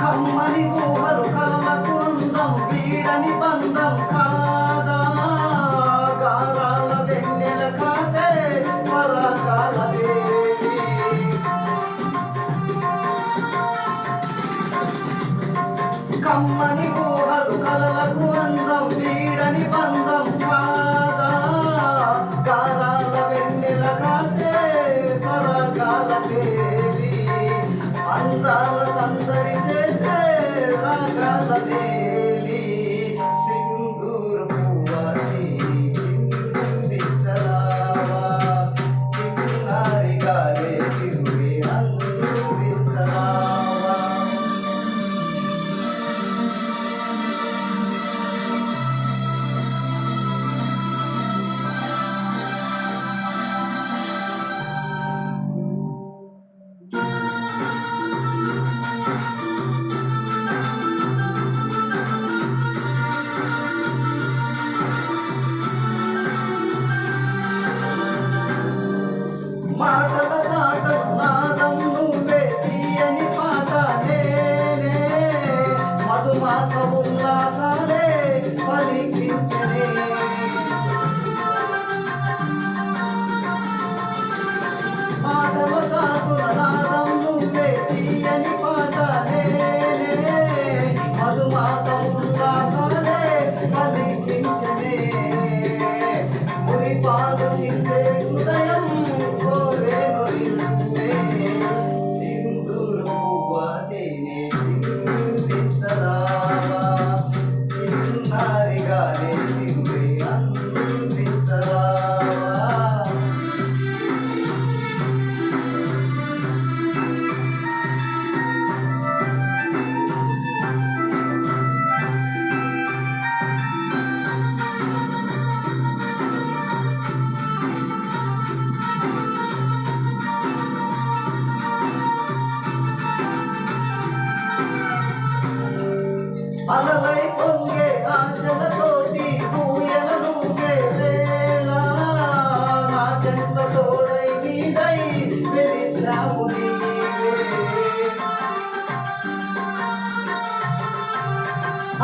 కమ్మని ఊహలు కళ్ళ కుందం వీడని బంధం కాదా? గారాల వెన్నెల కాసే పరకాల కమ్మని ఊహలు కలలకు అందం వీడని బంధం కాదా? గారాల ఉల్లాసాలే పలికించనే మాటల సాటుల నాదం నువ్వే తీయని పా Hare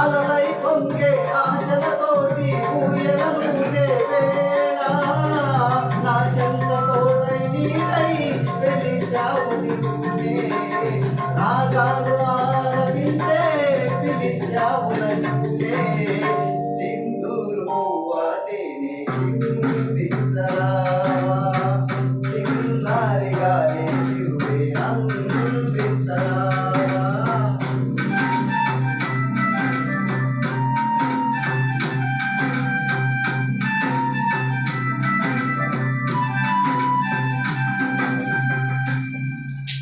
అలలై పొంగే ఆశలతోటి ఊయల నూగే వేళ నా చెంత